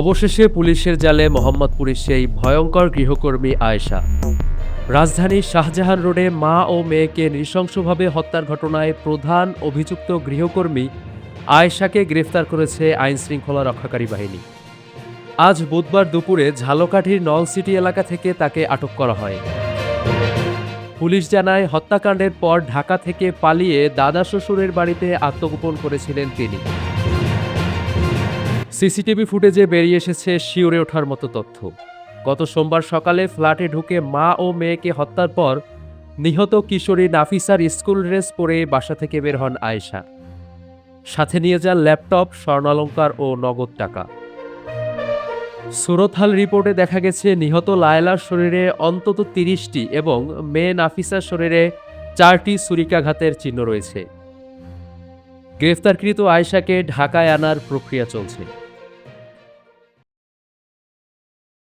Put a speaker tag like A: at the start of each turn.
A: অবশেষে পুলিশের জালে মোহাম্মদপুরের সেই ভয়ঙ্কর গৃহকর্মী আয়েশা। রাজধানীর শাহজাহান রোডে মা ও মেয়েকে নৃশংসভাবে হত্যার ঘটনায় প্রধান অভিযুক্ত গৃহকর্মী আয়েশাকে গ্রেফতার করেছে আইন শৃঙ্খলা রক্ষাকারী বাহিনী। আজ বুধবার দুপুরে ঝালকাঠির নল সিটি এলাকা থেকে তাকে আটক করা হয়। পুলিশ জানায়, হত্যাকাণ্ডের পর ঢাকা থেকে পালিয়ে দাদা শ্বশুরের বাড়িতে আত্মগোপন করেছিলেন তিনি। সিসিটিভি ফুটেজে বেরিয়ে এসেছে শিউরে ওঠার মতো তথ্য। গত সোমবার সকালে ফ্ল্যাটে ঢুকে মা ও মেয়েকে হত্যার পর নিহত কিশোরী নাফিসার স্কুল ড্রেস পরে বাসা থেকে বের হন আয়েশা। সাথে নিয়ে যান ল্যাপটপ, স্বর্ণালঙ্কার ও নগদ টাকা। সুরতহাল রিপোর্টে দেখা গেছে, নিহত লায়লার শরীরে অন্তত তিরিশটি এবং মেয়ে নাফিসার শরীরে চারটি ছুরিকাঘাতের চিহ্ন রয়েছে। গ্রেফতারকৃত আয়েশাকে ঢাকায় আনার প্রক্রিয়া চলছে।